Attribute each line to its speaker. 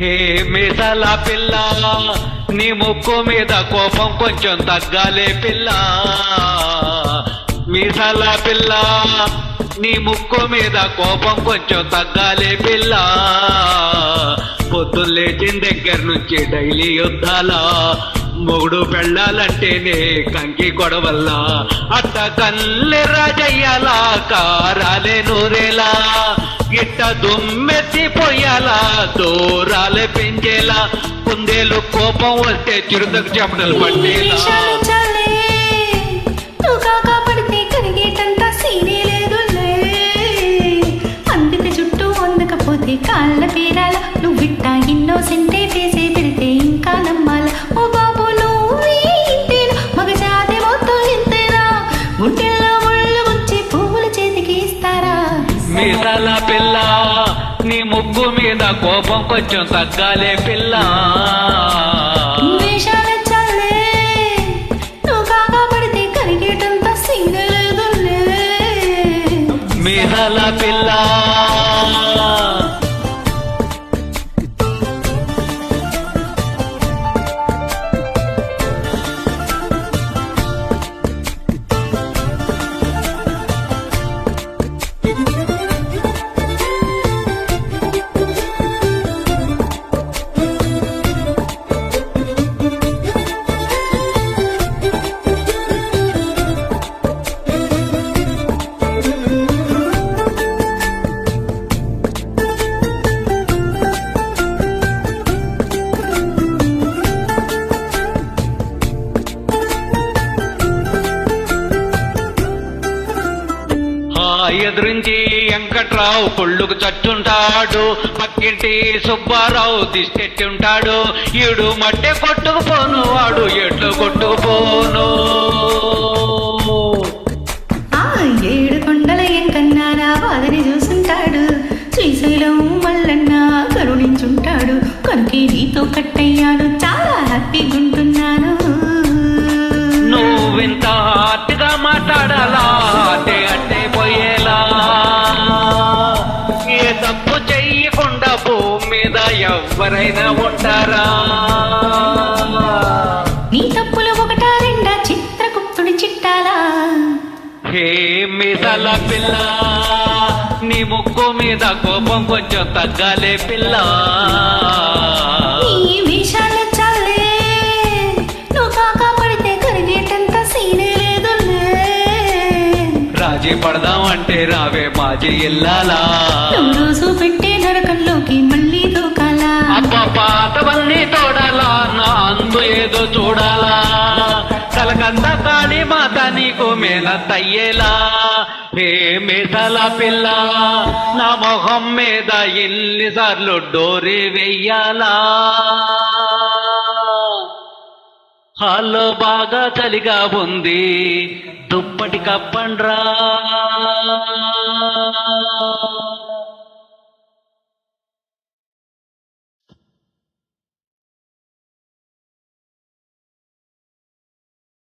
Speaker 1: హే మిసల పిల్ల. నీ ముక్కు మీద కోపం కొంచెం తగ్గాలే పిల్ల. మిసల పిల్ల నీ ముక్కు మీద కోపం కొంచెం తగ్గాలే పిల్ల. పొద్దున్న లేచిన దగ్గర నుంచి డైలీ యుద్ధాల మొగుడు పెళ్ళాలంటేనే కంకి కొడవల్లా అట్ట కల్లె రాజయ్యాలా కారాలే నూరేలా. ఇట్ట దుమ్మెత్తి పోయాలా దూరాలే పెంచేలా. కుందేలు కోపం వస్తే చిరుతకు చెమటలు పట్టేలా.
Speaker 2: కాళ్ళ చాలే నువ్వు ఇట్టా ఇన్నోసెంటే వేసే పెడితే ఇంకా నమ్మాల. ఓ బాబు
Speaker 1: మీసాల పిల్ల? నీ ముగ్గు మీద కోపం కొంచెం తగ్గాలే పిల్ల. మీసాల పిల్ల. ఎదురించి వెంకట్రావు పొళ్ళుకు చచ్చుంటాడు. పక్కింటి సుబ్బారావు దిష్టెట్టుంటాడు ఈడు మట్టె కొట్టుకుపోను వాడు ఎట్లు కొట్టుకుపోను.
Speaker 2: ఆ ఏడు కొండల ఎంకన్నారా వాదని చూసుంటాడు. శ్రీశైలం మల్లన్న కరుణించుంటాడు. కనుకే నీతో కట్టయ్యాడు చాలా హ్యాపీగా
Speaker 1: ఎవరైనా ఉంటారా?
Speaker 2: నీ తప్పులు ఒకటా రెండా? చిత్రగుప్తుడి చిట్టాలా?
Speaker 1: హే మిసల పిల్ల నీ ముక్కు మీద కోపం కొంచెం తగ్గాలే పిల్ల.
Speaker 2: చాలే నువ్వు కాక పడితే కరిగేటంత సీనే లేదులే.
Speaker 1: రాజీ పడదాం అంటే రావే మాజీ ఇల్లాలా.
Speaker 2: నువ్వు రోజు పెట్టే
Speaker 1: కలకంద మాతా నీకు మేనత్తయ్యేలా హే మిసల పిల్ల నా మొహం మీద ఎన్నిసార్లు డోరి వెయ్యాలా. హాల్లో బాగా చలిగా ఉంది దుప్పటి కప్పండ్రా.